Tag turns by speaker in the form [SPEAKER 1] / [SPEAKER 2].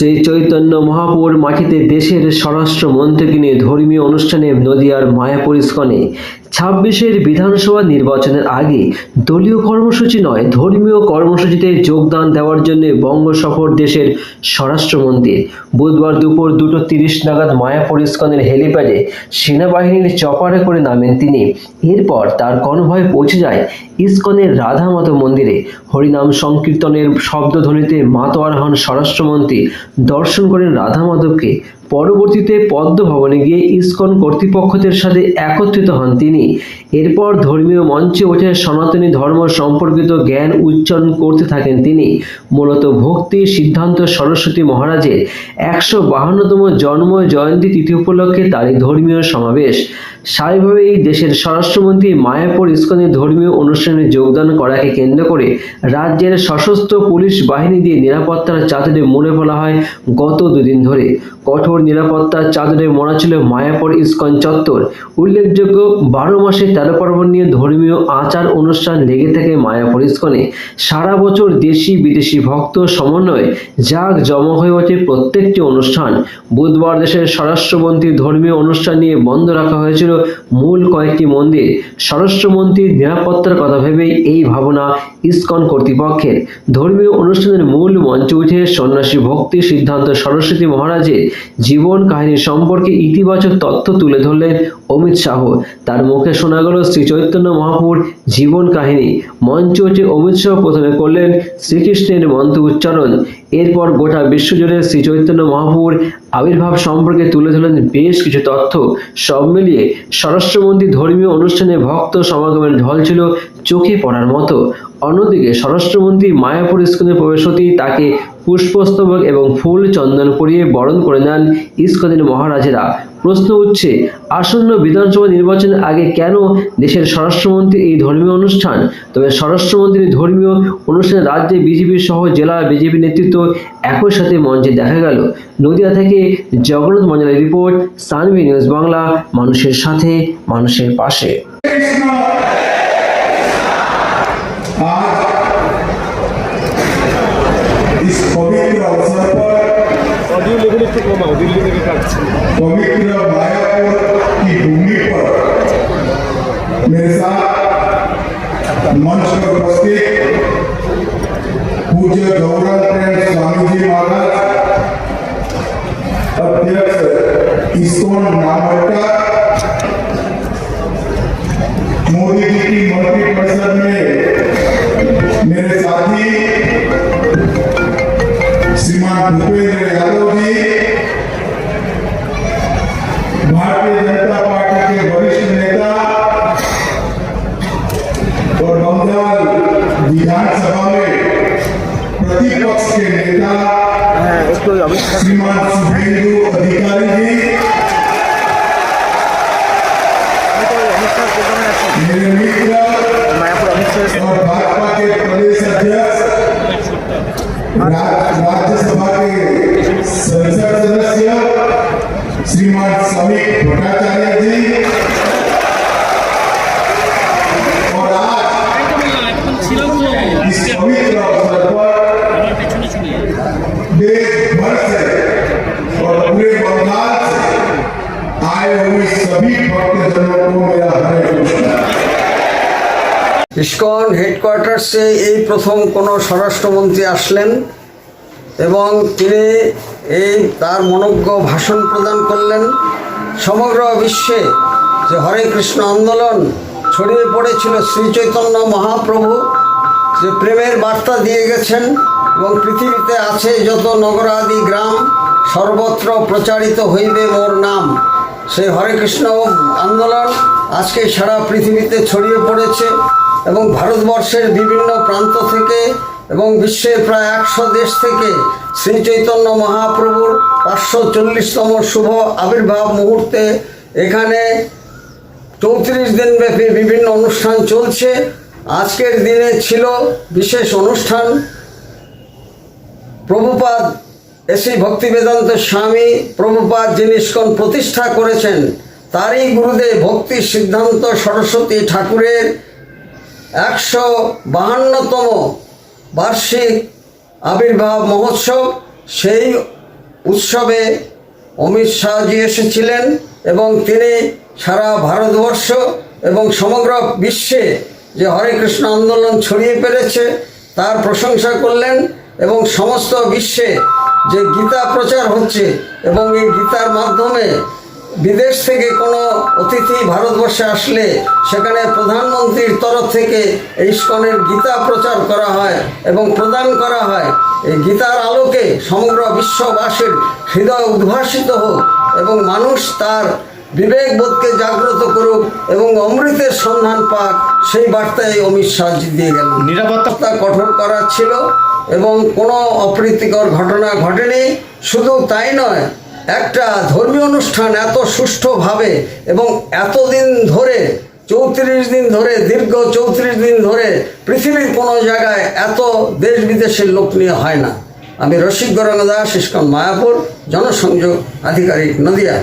[SPEAKER 1] শ্রী চৈতন্য মহাপুর মাটিতে দেশের স্বরাষ্ট্র মন্ত্রীকে ধর্মীয় অনুষ্ঠানে নদিয়ার মায়াপুর ইস্কনে। ছাব্বিশের বিধানসভা নির্বাচনের আগে দলীয় কর্মসূচি নয়, ধর্মীয় কর্মসূচিতে যোগদান দেওয়ার জন্য বঙ্গ সফর দেশের স্বরাষ্ট্রমন্ত্রীর বুধবার দুপুর দুটো তিরিশ নাগাদ মায়াপুর ইস্কনের হেলিপ্যাডে সেনাবাহিনীর চপারে করে নামেন তিনি। এরপর তার কনভয় পৌঁছে যায় ইস্কনের রাধামাত মন্দিরে। হরিনাম সংকীর্তনের শব্দধ্বনিতে মাতোয়ার হন স্বরাষ্ট্রমন্ত্রী দর্শন করেন রাধা মাধবকে পরবর্তীতে পদ্ম ভবনে গিয়ে ইসকন কর্তৃপক্ষদের সাথে একত্রিত হন তিনি। এরপর ধর্মীয় মঞ্চে উঠে সনাতনী ধর্ম সম্পর্কিত জ্ঞান উচ্চারণ করতে থাকেন তিনি। মূলত ভক্তি সিদ্ধান্ত সরস্বতী মহারাজের একশো বাহান্নতম জন্ম জয়ন্তী তিথি উপলক্ষে তার এই ধর্মীয় সমাবেশ। স্বাভাবিকভাবেই দেশের স্বরাষ্ট্রমন্ত্রী মায়াপুর ইস্কনের ধর্মীয় অনুষ্ঠানে যোগদান করাকে কেন্দ্র করে রাজ্যের সশস্ত্র পুলিশ বাহিনী দিয়ে নিরাপত্তার চাদরে মনে ফেলা হয় গত দুদিন ধরে। কঠোর নিরাপত্তার চাদরে মোড়া ছিল মায়াপুর ইস্কন চত্বর। উল্লেখযোগ্য, বারো মাসে তেরো পার্বণ নিয়ে ধর্মীয় আচার অনুষ্ঠান লেগে থাকে মায়াপুর ইস্কনে। সারা বছর দেশি বিদেশি ভক্ত সমন্বয়ে জাগ জমা হয়ে ওঠে প্রত্যেকটি অনুষ্ঠান। বুধবার দেশের স্বরাষ্ট্রমন্ত্রী ধর্মীয় অনুষ্ঠান নিয়ে বন্ধ রাখা হয়েছিল মূল কয়েকটি মন্দির। স্বরাষ্ট্রমন্ত্রীর নিরাপত্তার কথা ভেবেই এই ভাবনা ইস্কন কর্তৃপক্ষের। ধর্মীয় অনুষ্ঠানের মূল মঞ্চে উঠে সন্ন্যাসী ভক্তি সিদ্ধান্ত সরস্বতী মহারাজের জীবন কাহিনী সম্পর্কে ইতিবাচক তথ্য তুলে ধরলেন অমিত শাহ। তার মুখে শোনা গেল শ্রী চৈতন্য মহাপুর জীবন কাহিনী। মঞ্চ উঠে অমিত শাহ প্রথমে করলেন শ্রীকৃষ্ণের মন্ত্র উচ্চারণ। এরপর গোটা বিশ্বজুড়ে শ্রী চৈতন্য মহাপুর আবির্ভাব সম্পর্কে তুলে ধরলেন বেশ কিছু তথ্য। সব মিলিয়ে স্বরাষ্ট্রমন্ত্রী ধর্মীয় অনুষ্ঠানে ভক্ত সমাগমের ঢল ছিল চোখে পড়ার মতো। অন্যদিকে স্বরাষ্ট্রমন্ত্রী মায়াপুর ইস্কনে প্রবেশ তাকে পুষ্পস্তবক এবং ফুল চন্দন পরিয়ে বরণ করে নেন ইস্কনের মহারাজেরা। প্রশ্ন উঠছে, আসন্ন বিধানসভা নির্বাচনের আগে কেন দেশের স্বরাষ্ট্রমন্ত্রী এই ধর্মীয় অনুষ্ঠান? তবে স্বরাষ্ট্রমন্ত্রীর ধর্মীয় অনুষ্ঠানে রাজ্যে বিজেপি সহ জেলা বিজেপি নেতৃত্ব একই সাথে মঞ্চে দেখা গেল। নদিয়া থেকে জগন্নাথ মঞ্জলের রিপোর্ট সানভি নিউজ বাংলা, মানুষের সাথে, মানুষের পাশে।
[SPEAKER 2] অডিও লেভেল একটু কমাও দিল্লি থেকে কাটছে
[SPEAKER 3] पवित्र मायापुर की भूमि पर मेरे साथ मंच पर उपस्थित पूज्य गौरव प्रेम स्वामी जी महाराज अध्यक्ष इस्कॉन नामवटा के नेता श्रीमान शुभेंदु अधिकारी जी मेरे मित्र और भाजपा के
[SPEAKER 4] ইস্কন হেডকোয়ার্টার্সে এই প্রথম কোনো স্বরাষ্ট্রমন্ত্রী আসলেন এবং তিনি এই তার মনজ্ঞ ভাষণ প্রদান করলেন। সমগ্র বিশ্বে যে হরে কৃষ্ণ আন্দোলন ছড়িয়ে পড়েছিল, শ্রী চৈতন্য মহাপ্রভু যে প্রেমের বার্তা দিয়ে গেছেন এবং পৃথিবীতে আছে যত নগরাদি গ্রাম, সর্বত্র প্রচারিত হইবে মোর নাম। সেই হরে কৃষ্ণ আন্দোলন আজকে সারা পৃথিবীতে ছড়িয়ে পড়েছে। এবং ভারতবর্ষের বিভিন্ন প্রান্ত থেকে এবং বিশ্বের প্রায় একশো দেশ থেকে শ্রী চৈতন্য মহাপ্রভুর পাঁচশো চল্লিশতম শুভ আবির্ভাব মুহূর্তে এখানে চৌত্রিশ দিন ব্যাপী বিভিন্ন অনুষ্ঠান চলছে। আজকের দিনে ছিল বিশেষ অনুষ্ঠান। প্রভুপাদ এসি ভক্তিবেদান্ত স্বামী প্রভুপাদ যিনি প্রতিষ্ঠা করেছেন, তারই গুরুদেব ভক্তি সিদ্ধান্ত সরস্বতী ঠাকুরের একশো বাহান্নতম বার্ষিক আবির্ভাব মহোৎসব। সেই উৎসবে অমিত শাহজি এসেছিলেন এবং তিনি সারা ভারতবর্ষ এবং সমগ্র বিশ্বে যে হরে কৃষ্ণ আন্দোলন ছড়িয়ে পেরেছে, তার প্রশংসা করলেন এবং সমস্ত বিশ্বে যে গীতা প্রচার হচ্ছে এবং এই গীতার মাধ্যমে বিদেশ থেকে কোনো অতিথি ভারতবর্ষে আসলে সেখানে প্রধানমন্ত্রীর তরফ থেকে ইস্কনের গীতা প্রচার করা হয় এবং প্রদান করা হয়। এই গীতার আলোকে সমগ্র বিশ্ববাসীর হৃদয় উদ্ভাসিত হোক এবং মানুষ তার বিবেকবোধকে জাগ্রত করুক এবং অমৃতের সন্ধান পাক সেই বার্তায় অমিত শাহজি দিয়ে গেল নিরাপত্তা কঠোর করা ছিল এবং কোনো অপ্রীতিকর ঘটনা ঘটেনি। শুধু তাই নয় একটা ধর্মীয় অনুষ্ঠান এত সুষ্ঠুভাবে এবং এতদিন ধরে, চৌত্রিশ দিন ধরে, দীর্ঘ চৌত্রিশ দিন ধরে পৃথিবীর কোনো জায়গায় এত দেশ বিদেশের লোক নিয়ে হয় না। আমি রসিক গরঙ্গা দাস, ইস্কন মায়াপুর, জনসংযোগ আধিকারিক নদিয়া।